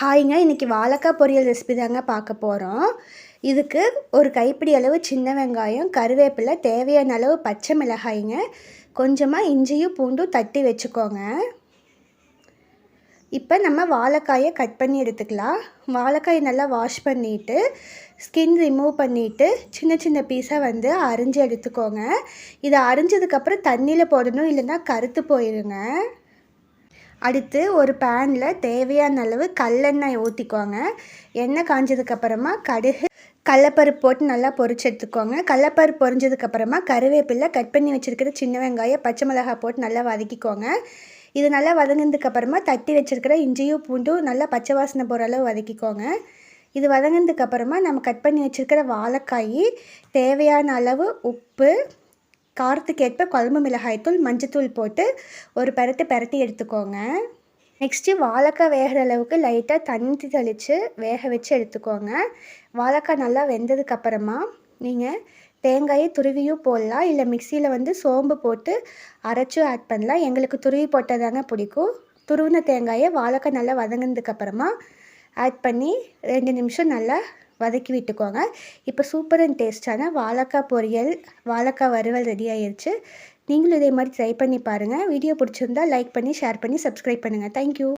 ஹாய்ங்க இன்றைக்கி வாழைக்காய் பொரியல் ரெசிபி தாங்க பார்க்க போகிறோம் இதுக்கு ஒரு கைப்பிடி அளவு சின்ன வெங்காயம் கருவேப்பிலை தேவையான அளவு பச்சை மிளகாய்ங்க கொஞ்சமாக இஞ்சியும் பூண்டும் தட்டி வச்சுக்கோங்க. இப்போ நம்ம வாழைக்காயை கட் பண்ணி எடுத்துக்கலாம். வாழைக்காயை நல்லா வாஷ் பண்ணிவிட்டு ஸ்கின் ரிமூவ் பண்ணிவிட்டு சின்ன சின்ன பீஸாக வந்து அரிஞ்சு எடுத்துக்கோங்க. இதை அரிஞ்சதுக்கப்புறம் தண்ணியில் போடணும் இல்லைன்னா கருத்து போயிடுங்க அடுத்து ஒரு பேனில் தேவையான அளவு கல்லெண்ணெய் ஊற்றிக்கோங்க எண்ணெய் காஞ்சதுக்கப்புறமா கடுகு கடலப்பருப்பு போட்டு நல்லா பொறிச்சு எடுத்துக்கோங்க. கடலப்பருப்பு பொரிஞ்சதுக்கப்புறமா கருவேப்பிலை கட் பண்ணி வச்சுருக்கிற சின்ன வெங்காயம் பச்சை மிளகாய் போட்டு நல்லா வதக்கிக்கோங்க. இது நல்லா வதங்கினதுக்கப்புறமா தட்டி வச்சுருக்கிற இஞ்சியும் பூண்டும் நல்லா பச்சை வாசனை போகிற அளவு வதக்கிக்கோங்க. இது வதங்கினதுக்கப்புறமா நம்ம கட் பண்ணி வச்சுருக்கிற வாழைக்காய் தேவையான அளவு உப்பு காரத்துக்கு ஏற்ப குழம்பு மிளகாய்த்தூள் மஞ்சத்தூள் போட்டு ஒரு பரத்து பரட்டி எடுத்துக்கோங்க. நெக்ஸ்ட்டு வாழைக்காய் வேகிற அளவுக்கு லைட்டாக தண்ணி தெளித்து வேக வச்சு எடுத்துக்கோங்க. வாழைக்காய் நல்லா வெந்ததுக்கப்புறமா நீங்கள் தேங்காயை துருவியும் போடலாம் இல்லை மிக்சியில் வந்து சோம்பு போட்டு அரைச்சும் ஆட் பண்ணலாம். எங்களுக்கு துருவி போட்டதாங்க பிடிக்கும். துருவின தேங்காயை வாழைக்காய் நல்லா வதங்கினதுக்கப்புறமா ஆட் பண்ணி ரெண்டு நிமிஷம் நல்லா வதக்கி விட்டுக்கோங்க. இப்போ சூப்பர் அண்ட் டேஸ்டான வாழைக்காய் பொரியல் வாழைக்காய் வறுவல் ரெடி ஆயிடுச்சு நீங்களும் இதே மாதிரி ட்ரை பண்ணி பாருங்கள் வீடியோ பிடிச்சிருந்தா லைக் பண்ணி ஷேர் பண்ணி சப்ஸ்கிரைப் பண்ணுங்கள் தேங்க்யூ